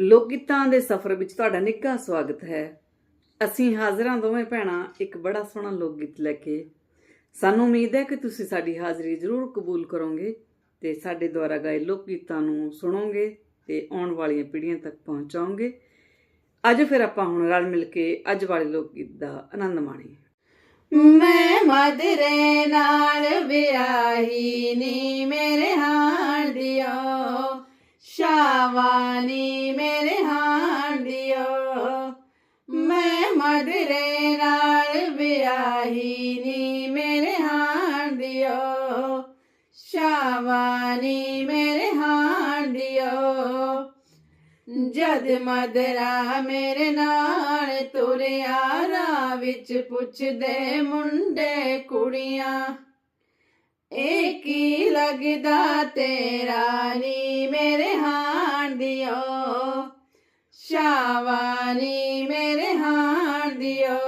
ਲੋਕ ਗੀਤਾਂ ਦੇ ਸਫ਼ਰ ਵਿੱਚ ਤੁਹਾਡਾ ਨਿੱਘਾ ਸਵਾਗਤ ਹੈ। ਅਸੀਂ ਹਾਜ਼ਰਾਂ ਦੋਵੇਂ ਭੈਣਾਂ ਇੱਕ ਬੜਾ ਸੋਹਣਾ ਲੋਕ ਗੀਤ ਲੈ ਕੇ। ਸਾਨੂੰ ਉਮੀਦ ਹੈ ਕਿ ਤੁਸੀਂ ਸਾਡੀ ਹਾਜ਼ਰੀ ਜ਼ਰੂਰ ਕਬੂਲ ਕਰੋਗੇ ਤੇ ਸਾਡੇ ਦੁਆਰਾ ਗਾਏ ਲੋਕ ਗੀਤਾਂ ਨੂੰ ਸੁਣੋਗੇ ਤੇ ਆਉਣ ਵਾਲੀਆਂ ਪੀੜ੍ਹੀਆਂ ਤੱਕ ਪਹੁੰਚਾਓਗੇ। ਅੱਜ ਫਿਰ ਆਪਾਂ ਹੁਣ ਰਲ ਮਿਲ ਕੇ ਅੱਜ ਵਾਲੇ ਲੋਕ ਗੀਤ ਦਾ ਆਨੰਦ ਮਾਣੀਏ। ਮੈਂ ਮਦਰੇ ਨਾਲ ਵਿਆਹੀ ਨੀ ਸ਼ਾਵਾਨੀ ਮੇਰੇ ਹਾਣ ਜਦ ਮਦਰਾ ਮੇਰੇ ਨਾਲ ਤੁਰਿਆ, ਰਾਹ ਵਿੱਚ ਪੁੱਛਦੇ ਮੁੰਡੇ ਕੁੜੀਆਂ, ਇਹ ਕੀ ਲੱਗਦਾ ਤੇਰਾ ਨੀ ਮੇਰੇ ਹਾਣ ਦਿਓ। ਸ਼ਾਵਾਨੀ ਮੇਰੇ ਹਾਣ ਦਿਓ।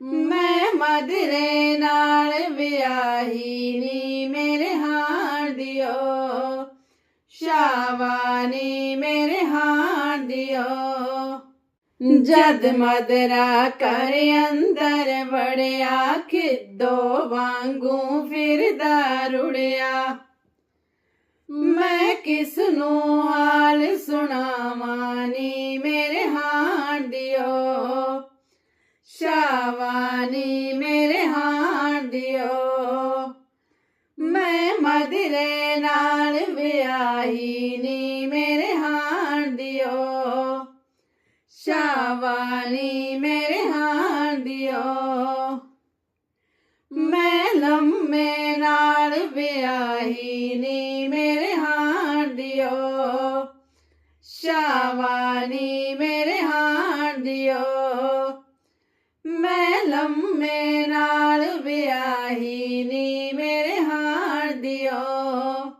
ਮੈਂ ਮਦਰੇ ਨਾਲ ਵਿਆਹੀ ਨੀ ਸ਼ਾਵਾਨੀ ਮੇਰੇ ਹਾਣ ਦਿਓ। ਜਦ ਮਦਰਾ ਕਰ ਅੰਦਰ ਵੜਿਆ ਖਿੱਦੋ ਵਾਂਗੂ ਫਿਰਦਾ ਰੁੜਿਆ ਮੈਂ ਕਿਸ ਨੂੰ ਹਾਲ ਸੁਣਾਵਾਂ ਵਿਆਹੀ ਨੀ ਮੇਰੇ ਹਾਣ ਦਿਓ। ਸ਼ਾਵਾਨੀ ਮੇਰੇ ਹਾਣ ਦਿਓ। ਮੈਂ ਲੰਮੇ ਨਾਲ ਵਿਆਹੀ ਨੀ ਮੇਰੇ ਹਾਣ ਦਿਓ।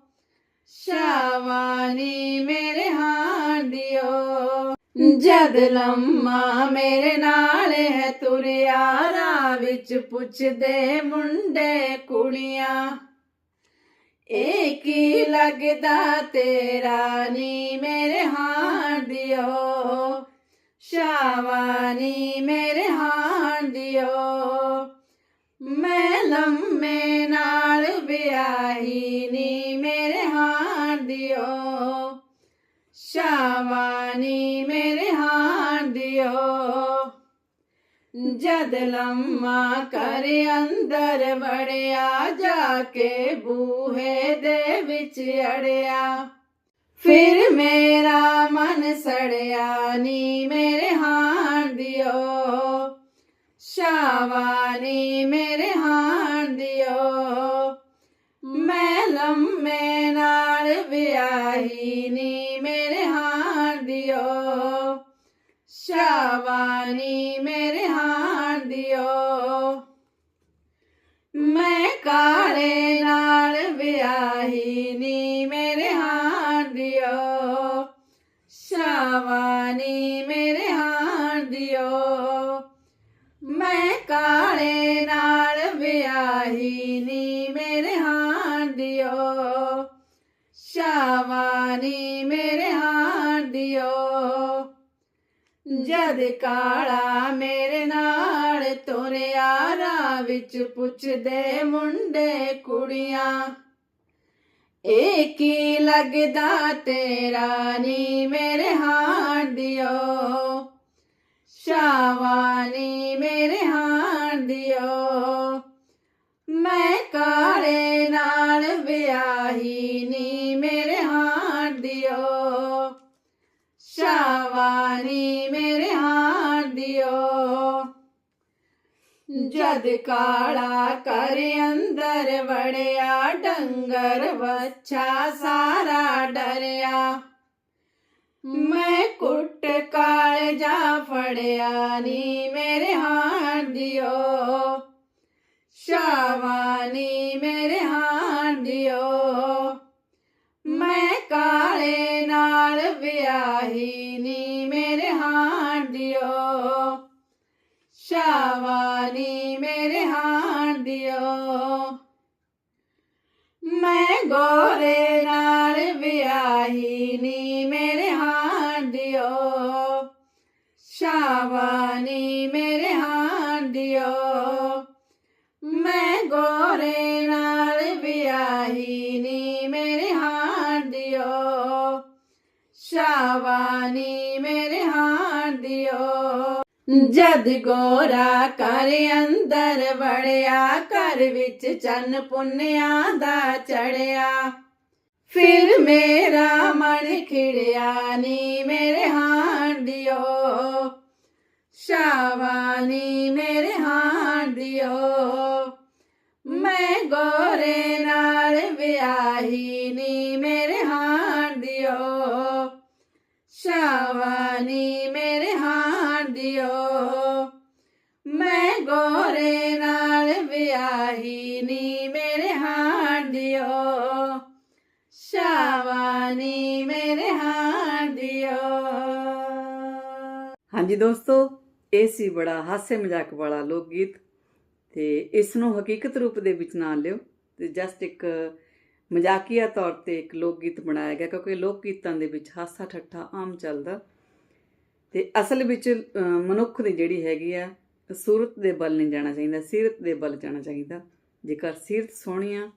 ਸ਼ਾਵਾਨੀ ਮੇਰੇ ਹਾਣ ਦਿਓ। ਜਦ ਲੰਮਾ ਮੇਰੇ ਨਾਲ ਹੈ ਤੁਰਿਆ, ਰਾਹ ਵਿੱਚ ਪੁੱਛਦੇ ਮੁੰਡੇ ਕੁੜੀਆਂ। ਇਹ ਕੀ ਲੱਗਦਾ ਤੇਰਾ ਨੀ ਮੇਰੇ ਹਾਣ ਦਿਓ। ਸ਼ਾਵਾਨੀ ਮੇਰੇ ਹਾਣ ਦਿਓ। ਮੈਂ ਲੰਮੇ ਨਾਲ ਵਿਆਹੀ ਨੀ ਮੇਰੇ ਹਾਣ ਦਿਓ। ਸ਼ਾਵਾਨੀ ਮੇਰੇ ਹਾਣ ਦਿਓ। ਜਦ ਲੰਮਾ ਕਰ ਅੰਦਰ ਵੜਿਆ, ਜਾ ਕੇ ਬੂਹੇ ਦੇ ਵਿੱਚ ਅੜਿਆ। ਫਿਰ ਮੇਰਾ ਮਨ ਸੜਿਆ ਨੀ ਮੇਰੇ ਹਾਣ ਦਿਓ। ਸ਼ਾਵਾਨੀ ਮੇਰੇ ਹਾਣ ਦਿਓ। ਮੈਂ ਲੰਮੇ ਨਾਲ ਵਿਆਹੀ ਨੀ ਮੇਰੇ ਹਾਣ ਦਿਓ। ਸ਼ਾਵਾਨੀ ਮੇਰੇ ਹਾਣ ਦਿਓ। ਮੈਂ ਕਾਲੇ ਨਾਲ ਵਿਆਹੀ ਨੀ ਮੇਰੇ ਹਾਣ ਦਿਓ। ਸ਼ਾਵਾਨੀ ਮੇਰੇ ਹਾਣ ਦਿਓ। ਮੈਂ ਕਾਲੇ ਨਾਲ ਵਿਆਹੀ ਨੀ ਮੇਰੇ ਹਾਣ ਦਿਓ। ਸ਼ਾਵਾਨੀ ਮੇਰੇ ਹਾਣ ਦਿਓ। ਜਦ ਕਾਲਾ ਮੇਰੇ ਨਾਲ ਤੁਰਿਆ, ਰਾਹ ਵਿੱਚ ਪੁੱਛਦੇ ਮੁੰਡੇ ਕੁੜੀਆਂ, ਇਹ ਕੀ ਲੱਗਦਾ ਤੇਰਾ ਨੀ ਮੇਰੇ ਹਾਰ ਦਿਓ? ਸ਼ਾਵਾਨੀ ਮੇਰੇ ਹਾਣ ਜਦ ਕਾਲਾ ਕਰ ਅੰਦਰ ਵੜਿਆ, ਡੰਗਰ ਵੱਛਾ ਸਾਰਾ ਡਰਿਆ। ਮੈਂ ਕੁੱਟ ਕਾਲਜਾ ਫੜਿਆ ਨੀ ਮੇਰੇ ਹਾਣ ਦਿਓ। ਸ਼ਾਵਾਨੀ ਮੇਰੇ ਹਾਰ ਦਿਓ। ਮੈਂ ਕਾਲੇ ਨਾਲ ਵਿਆਹੀ ਨੀ ਮੇਰੇ ਹਾਰ ਦਿਓ। ਸ਼ਾਵਾ ਗੋਰੇ ਨਾਲ ਵਿਆਹੀ ਨੀ ਮੇਰੇ ਹਾਂਡਿਓ। ਸ਼ਾਵਾਨੀ ਮੇਰੇ ਹਾਂਡਿਓ। ਮੈਂ ਗੋਰੇ ਨਾਲ ਵਿਆਹੀ ਨੀ ਮੇਰੇ ਹਾਂਡਿਓ। ਸ਼ਾਵਾਨੀ ਮੇਰੇ ਹਾਂਡਿਓ। ਜਦ ਗੋਰਾ ਕਰ ਅੰਦਰ ਵੜਿਆ, ਘਰ ਵਿੱਚ ਚੰਨ ਪੁੰਨਿਆ ਦਾ ਚੜਿਆ। ਫਿਰ ਮੇਰਾ ਮਨ ਖਿੜਿਆ ਨੀ ਮੇਰੇ ਹਾਂਡਿਓ ਸ਼ਾਵਾਨੀ ਮੇਰੇ ਹਾਂਡਿਓ ਮੈਂ ਗੋਰੇ ਨਾਲ ਵਿਆਹੀ ਨੀ ਮੇਰੇ ਹਾਂਡਿਓ ਸ਼ਾਵਾਨੀ ਮੇਰੇ ਹਾਂਡਿਓ ਮੈਂ ਗੋਰੇ ਨਾਲ ਵਿਆਹੀ ਨੀ, ਮੇਰੇ ਹਾਂਡਿਓ। ਸ਼ਾਵਾਨੀ ਮੇਰੇ ਹਾਂਡਿਓ। ਹਾਂਜੀ ਦੋਸਤੋ, ਇਹ ਸੀ ਬੜਾ ਹਾਸੇ ਮਜ਼ਾਕ ਵਾਲਾ ਲੋਕ ਗੀਤ ਤੇ ਇਸ ਨੂੰ ਹਕੀਕਤ ਰੂਪ ਦੇ ਵਿੱਚ ਨਾ ਲਿਓ ਤੇ ਜਸਟ ਇੱਕ ਮਜ਼ਾਕੀਆ ਤੌਰ ਤੇ ਇੱਕ ਲੋਕ ਗੀਤ ਬਣਾਇਆ ਗਿਆ ਕਿਉਂਕਿ ਲੋਕ ਗੀਤਾਂ ਦੇ ਵਿੱਚ ਹਾਸਾ ਠੱਠਾ ਆਮ ਚੱਲਦਾ। ਤੇ ਅਸਲ ਵਿੱਚ ਮਨੁੱਖ ਦੀ ਜਿਹੜੀ ਹੈਗੀ ਆ, ਸੂਰਤ ਦੇ ਬਲ ਨਹੀਂ ਜਾਣਾ ਚਾਹੀਦਾ, ਸੀਰਤ ਦੇ ਬਲ ਜਾਣਾ ਚਾਹੀਦਾ। ਜੇਕਰ ਸੀਰਤ ਸੋਹਣੀ ਆ,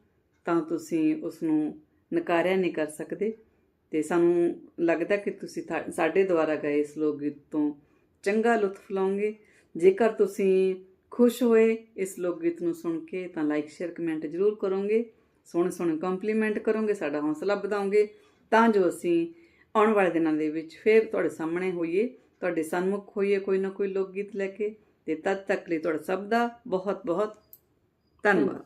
ਤਾਂ ਤੁਸੀਂ ਉਸ ਨੂੰ ਨਕਾਰਿਆ ਨਹੀਂ ਕਰ ਸਕਦੇ। ਤੇ ਸਾਨੂੰ ਲੱਗਦਾ ਕਿ ਤੁਸੀਂ ਥਾ- ਸਾਡੇ ਦੁਆਰਾ ਗਏ ਇਸ ਲੋਕ ਗੀਤ ਤੋਂ ਚੰਗਾ ਲੁਤਫ ਲਾਉਂਗੇ ਜੇਕਰ ਤੁਸੀਂ ਖੁਸ਼ ਹੋਏ ਇਸ ਲੋਕ ਗੀਤ ਨੂੰ ਸੁਣ ਕੇ, ਤਾਂ ਲਾਈਕ ਸ਼ੇਅਰ ਕਮੈਂਟ ਜ਼ਰੂਰ ਕਰੋਗੇ। ਸੋਹਣੇ ਸੋਹਣੇ ਕੰਪਲੀਮੈਂਟ ਕਰੋਗੇ, ਸਾਡਾ ਹੌਸਲਾ ਵਧਾਓਗੇ। ਤਾਂ ਜੋ ਅਸੀਂ ਆਉਣ ਵਾਲੇ ਦਿਨਾਂ ਦੇ ਵਿੱਚ ਫੇਰ ਤੁਹਾਡੇ ਸਾਹਮਣੇ ਹੋਈਏ, ਤੁਹਾਡੇ ਸਨਮੁਖ ਹੋਈਏ ਕੋਈ ਨਾ ਕੋਈ ਲੋਕ ਗੀਤ ਲੈ ਕੇ। ਤੇ ਤਦ ਤੱਕ ਲਈ ਤੁਹਾਡਾ ਸਭ ਦਾ ਬਹੁਤ ਬਹੁਤ ਧੰਨਵਾਦ।